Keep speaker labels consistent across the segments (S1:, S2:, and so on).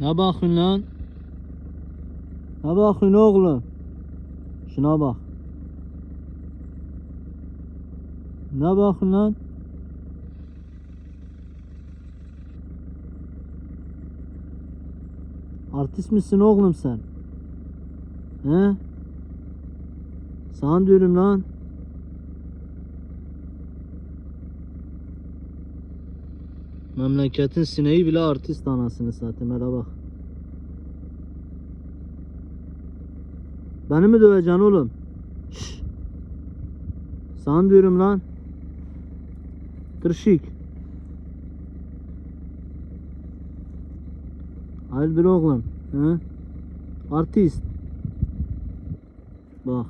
S1: Ne bakıyorsun lan? Ne bakıyorsun oğlum? Şuna bak. Ne bakıyorsun lan? Artist misin oğlum sen? He? Sana diyorum lan. Memleketin sineği bile artist anasını satayım hele bak. Beni mi döveceksin oğlum? Şşş. Sana diyorum lan. Tırşık. Hayırdır oğlum? He? Artist. Bak.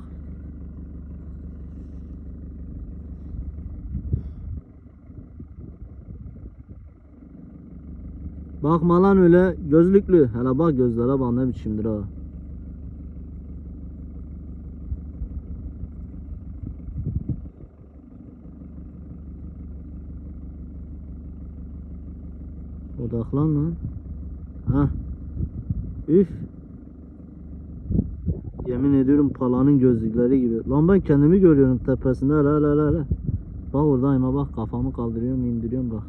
S1: Bakma lan öyle gözlüklü. Hele bak gözlere bak ne biçimdir ha. Odaklan lan. Ha. Üf. Yemin ediyorum palanın gözlükleri gibi. Lan ben kendimi görüyorum tepesinde. Hele hele hele, hele. Bak oradayım bak kafamı kaldırıyorum indiriyorum bak.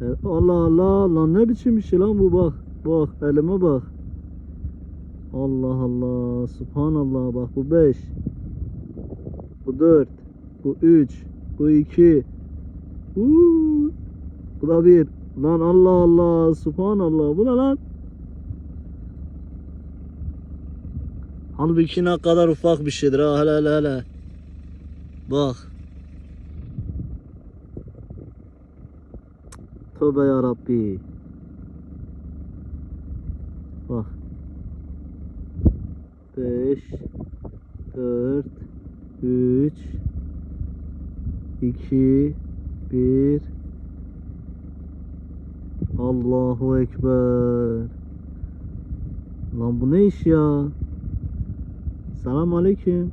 S1: E, Allah Allah lan ne biçim bir şey lan bu? Bak. Bak elime bak. Allah Allah subhanallah. Bak bu 5 Bu 4 Bu 3 Bu 2 Bu da 1 Lan Allah Allah subhanallah. Bu ne lan? Halbuki ne kadar ufak bir şeydir ha hele hele hele. Bak Tövbe ya Rabbi. Bak. 5 4 3 2 1 Allahu Ekber. Lan bu ne iş ya? Selam aleyküm.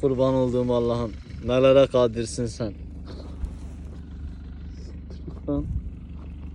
S1: Kurban olduğum Allah'ım. Nelere kadirsin sen. Lan.